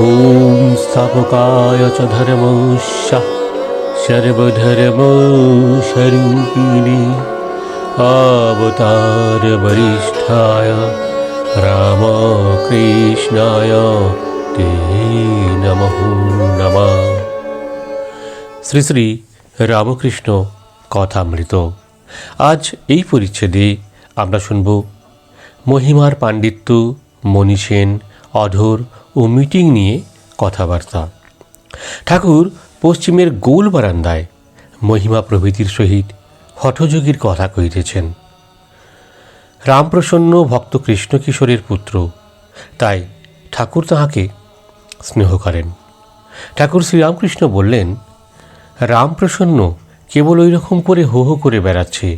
ॐ स्थापकाय च धर्मस्य सर्वधर्मस्वरूपिणे अवतारवरिष्ठाय রামকৃষ্ণায় তে নমঃ নমঃ শ্রী শ্রী রামকৃষ্ণ কথামৃত আজ এই পরিচ্ছেদে আমরা শুনব মহিমার পাণ্ডিত্য মণি সেন অধর ও মিটিং নিয়ে কথাবার্তা। ঠাকুর পশ্চিমের গোল বারান্দায় মহিমা প্রভৃতির সহিত হঠযোগীর কথা কহিতেছেন। রামপ্রসন্ন ভক্ত কৃষ্ণকিশোরের পুত্র, তাই ঠাকুর তাহাকে স্নেহ করেন। ঠাকুর শ্রীরামকৃষ্ণ বললেন, রামপ্রসন্ন কেবল ওই রকম করে হো হো করে বেড়াচ্ছে।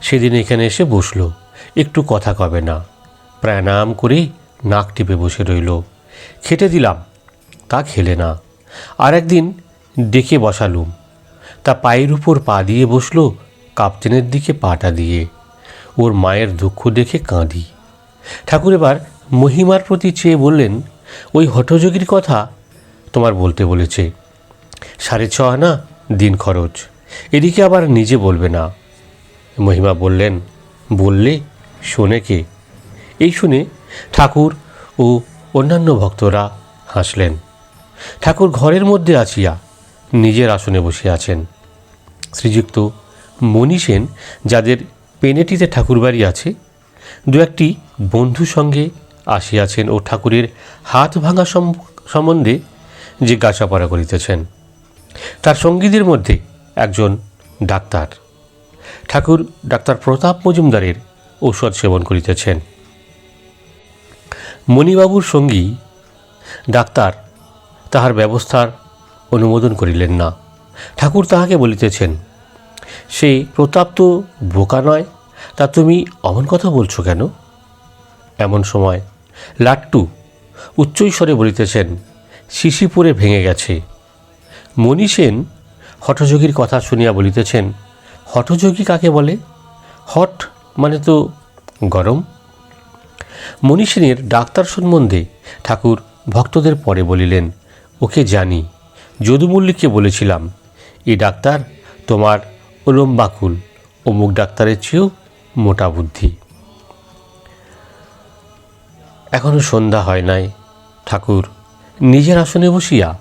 সেদিন এখানে এসে বসল, একটু কথা কবে না। প্রাণায়াম করে নাক টিপে বসে রইল। খেটে দিলাম, তা খেলে না। আর একদিন ডেকে বসালুম। তা পায়ের উপর পা দিয়ে বসল কাপ্তেনের দিকে পাটা দিয়ে। ওর মায়ের দুঃখ দেখে কাঁদি। ঠাকুর এবার মহিমার প্রতি চেয়ে বললেন, ওই হঠযোগীর কথা তোমার বলতে বলেছে। সাড়ে ছ আনা দিন খরচ। এদিকে আবার নিজে বলবে না। মহিমা বললেন, বললে শোনে কে? এই শুনে ঠাকুর ও অন্যান্য ভক্তরা হাসলেন। ঠাকুর ঘরের মধ্যে আসিয়া নিজের আসনে বসে আছেন। শ্রীযুক্ত মণি সেন, যাদের পেনেটিতে ঠাকুরবাড়ি আছে, দু একটি বন্ধু সঙ্গে আসিয়াছেন ও ঠাকুরের হাত ভাঙা সম- সম্বন্ধে জিজ্ঞাসাপড়া করিতেছেন। তার সঙ্গীদের মধ্যে একজন ডাক্তার। ঠাকুর ডাক্তার প্রতাপ মজুমদারের ঔষধ সেবন করিতেছেন। মণিবাবুর সঙ্গী ডাক্তার তাহার ব্যবস্থার অনুমোদন করিলেন না। ঠাকুর তাহাকে বলিতেছেন, সে প্রতাপ তো বোকা নয়, তা তুমি অমন কথা বলছো কেন? এমন সময় লাট্টু উচ্চৈস্বরে বলিতেছেন শিশি পরে ভেঙে গেছে। মণি সেন হঠযোগীর কথা শুনিয়া বলিতেছেন, হঠযোগী কাকে বলে? হট মানে তো গরম? মণি সেনের ডাক্তার সম্বন্ধে ঠাকুর ভক্তদের পরে বলিলেন, ওকে জানি, যদুমল্লিককে বলেছিলাম এই ডাক্তার তোমার ওলম বাকুল অমুক ডাক্তারের চেয়েও মোটা বুদ্ধি। এখনও সন্ধ্যা হয় নাই, ঠাকুর নিজের আসনে বসিয়া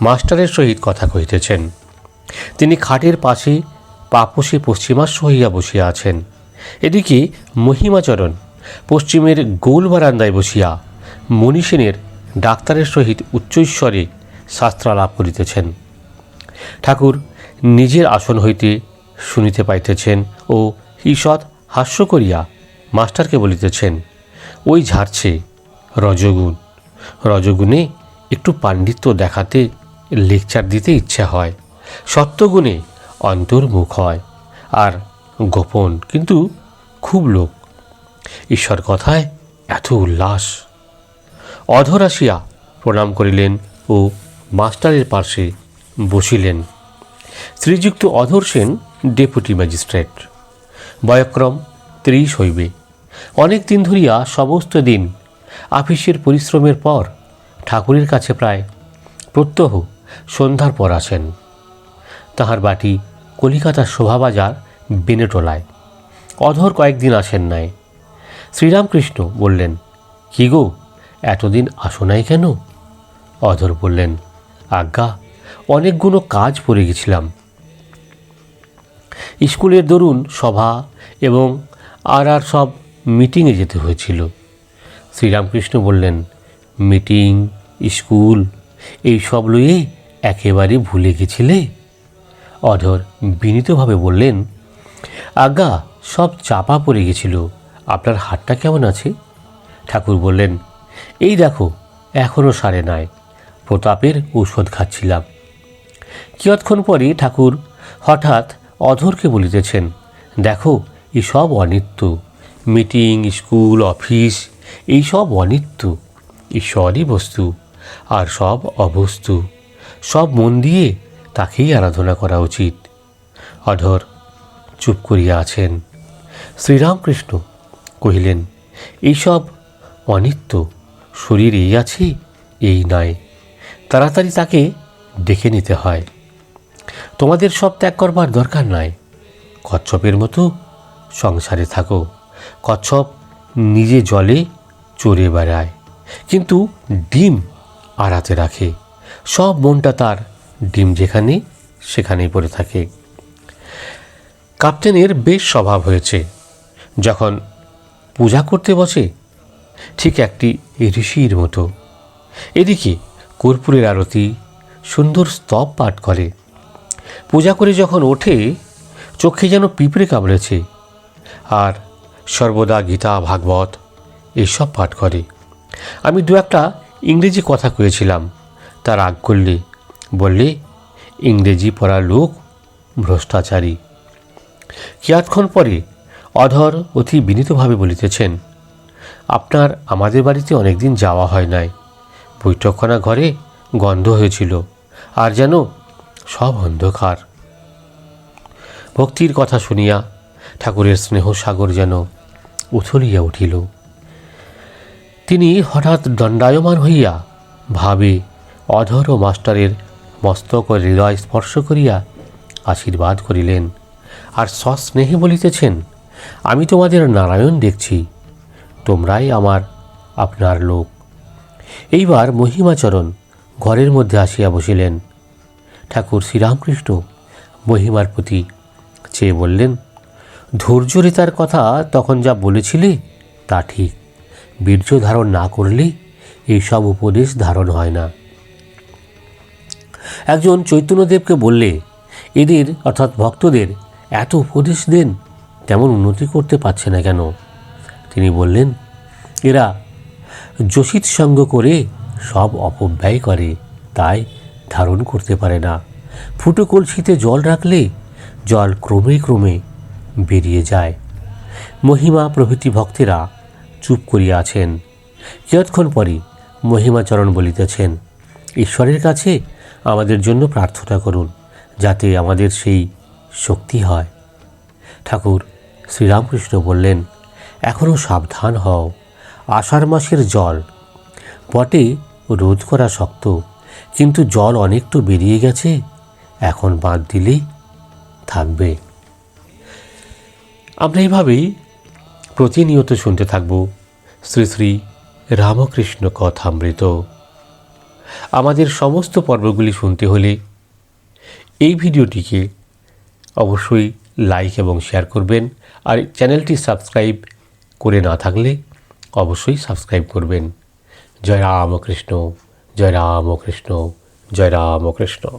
মাস্টারের সহিত কথা কহিতেছেন। তিনি খাটের পাশে পাপসে পশ্চিমাশ্য হইয়া বসিয়া আছেন। এদিকে মহিমাচরণ পশ্চিমের গোল বারান্দায় বসিয়া মনীষেনের ডাক্তারের সহিত উচ্চৈস্বরে শাস্ত্রালাপ করিতেছেন। ঠাকুর নিজের আসন হইতে শুনিতে পাইতেছেন ও ঈষৎ হাস্য করিয়া মাস্টারকে বলিতেছেন, ওই ঝাড়ছে রজগুণ। রজগুণে একটু পাণ্ডিত্য দেখাতে লেকচার দিতে ইচ্ছা হয়। সত্যগুণে অন্তর্মুখ হয়। আর গোপন, কিন্তু খুব লোক। ঈশ্বর কথায় এত উল্লাস। অধর আসিয়া প্রণাম করিলেন ও মাস্টারের পার্শ্বে বসিলেন। Srijukta Adhar Sen deputy magistrate. বয়ক্রম ত্রিশ হইবে। অনেক দিন ধরিয়া সমস্ত দিন আফিসের পরিশ্রমের পর ঠাকুরের কাছে প্রায় প্রত্যহ সন্ধ্যার পর আসেন। তাহার বাটি কলিকাতার শোভাবাজার বেনেটোলায় অধর কয়েকদিন আসেন নাই। শ্রীরামকৃষ্ণ বললেন, কি গো, এতদিন আসো নাই কেন? অধর বললেন, আজ্ঞা অনেকগুলো কাজ পড়ে গেছিলাম। স্কুলের দরুন সভা এবং আর আর সব মিটিংয়ে যেতে হয়েছিল। শ্রীরামকৃষ্ণ বললেন, মিটিং, স্কুল, এই সব লইয়ে একেবারে ভুলে গেছিলে? অধর বিনীতভাবে বললেন, আজ্ঞা, সব চাপা পড়ে গেছিল। আপনার হাতটা কেমন আছে? ঠাকুর বললেন, এই দেখো এখনও সারে নাই প্রতাপের ঔষধ খাচ্ছিলাম। কিয়ৎক্ষণ পরে ঠাকুর হঠাৎ অধরকে বলিতেছেন, দেখো, এসব অনিত্য। মিটিং, স্কুল, অফিস এই সব অনিত্য। ঈশ্বরই বস্তু, আর সব অবস্তু। সব মন দিয়ে তাকেই আরাধনা করা উচিত। অধর চুপ করিয়া আছেন। শ্রীরামকৃষ্ণ কহিলেন, এইসব অনিত্য শরীর এই আছে, এই নাই তাড়াতাড়ি তাকে ডেকে নিতে হয়। তোমাদের সব ত্যাগ করবার দরকার নাই। কচ্ছপের মতো সংসারে থাকো। কচ্ছপ নিজে জলে চড়ে বেড়ায়, কিন্তু ডিম আড়াতে রাখে। সব মনটা তার ডিম যেখানে, সেখানেই পড়ে থাকে। কাপ্তেনের বেশ স্বভাব হয়েছে। যখন পূজা করতে বসে? ঠিক একটি ঋষির মতো। এদিকে কর্পূরের আরতি, সুন্দর স্তব পাঠ করে। পূজা করে যখন ওঠে, চোখে যেন পিঁপড়ে কামড়েছে। আর সর্বদা গীতা, ভাগবত এসব পাঠ করে। আমি দু একটা ইংরেজি কথা কয়েছিলাম। তার রাগ করলে বললে, ইংরেজি পড়া লোক ভ্রষ্টাচারী। কিয়াতক্ষণ পরে অধর অতি বিনীতভাবে বলিতেছেন, আপনার আমাদের বাড়িতে অনেকদিন যাওয়া হয় নাই। বৈঠকখানা ঘরে গন্ধ হয়েছিল, আর যেন সব অন্ধকার ভক্তির কথা শুনিয়া ঠাকুরের স্নেহ সাগর যেন উথলিয়া উঠিল। তিনি হঠাৎ দণ্ডায়মান হইয়া ভাবে অধর ও মাস্টারের মস্তক হৃদয় স্পর্শ করিয়া আশীর্বাদ করিলেন, আর সস্নেহে বলিতেছেন আমি তোমাদের নারায়ণ দেখছি। তোমরাই আমার আপনার লোক। এইবার মহিমাচরণ ঘরের মধ্যে আসিয়া বসিলেন। ঠাকুর শ্রীরামকৃষ্ণ মহিমার প্রতি চেয়ে বললেন ধৈর্যরিতার কথা তখন যা বলেছিলে তা ঠিক। বীর্য ধারণ না করলে এইসব উপদেশ ধারণ হয় না। একজন চৈতন্যদেবকে বললে, এদের, অর্থাৎ ভক্তদের, এত উপদেশ দেন তেমন উন্নতি করতে পারছে না কেন? তিনি বললেন, এরা যোশিত সঙ্গ করে সব অপব্যয় করে, তাই ধারণ করতে পারে না। ফুটো কলসিতে জল রাখলে জল ক্রমে ক্রমে বেরিয়ে যায়। মহিমা প্রভৃতি ভক্তেরা চুপ করিয়া আছেন। কিয়ৎক্ষণ পরে মহিমাচরণ বলিতেছেন, ঈশ্বরের কাছে আমাদের জন্য প্রার্থনা করুন, যাতে আমাদের সেই শক্তি হয়। ঠাকুর শ্রীরামকৃষ্ণ বললেন এখনও সাবধান হও, আষাঢ় মাসের জল। বটে, রোধ করা শক্ত, কিন্তু জল অনেক তো বেরিয়ে গেছে, এখন বাঁধ দিলেই থাকবে। আমরা এইভাবেই প্রতিনিয়ত শুনতে থাকব শ্রী শ্রী রামকৃষ্ণ কথামৃত। আমাদের সমস্ত পর্বগুলি শুনতে হলে এই ভিডিওটিকে অবশ্যই লাইক এবং শেয়ার করবেন। আর চ্যানেলটি সাবস্ক্রাইব করে না থাকলে অবশ্যই সাবস্ক্রাইব করবেন। জয় রাম কৃষ্ণ জয় রামকৃষ্ণ জয় রামকৃষ্ণ।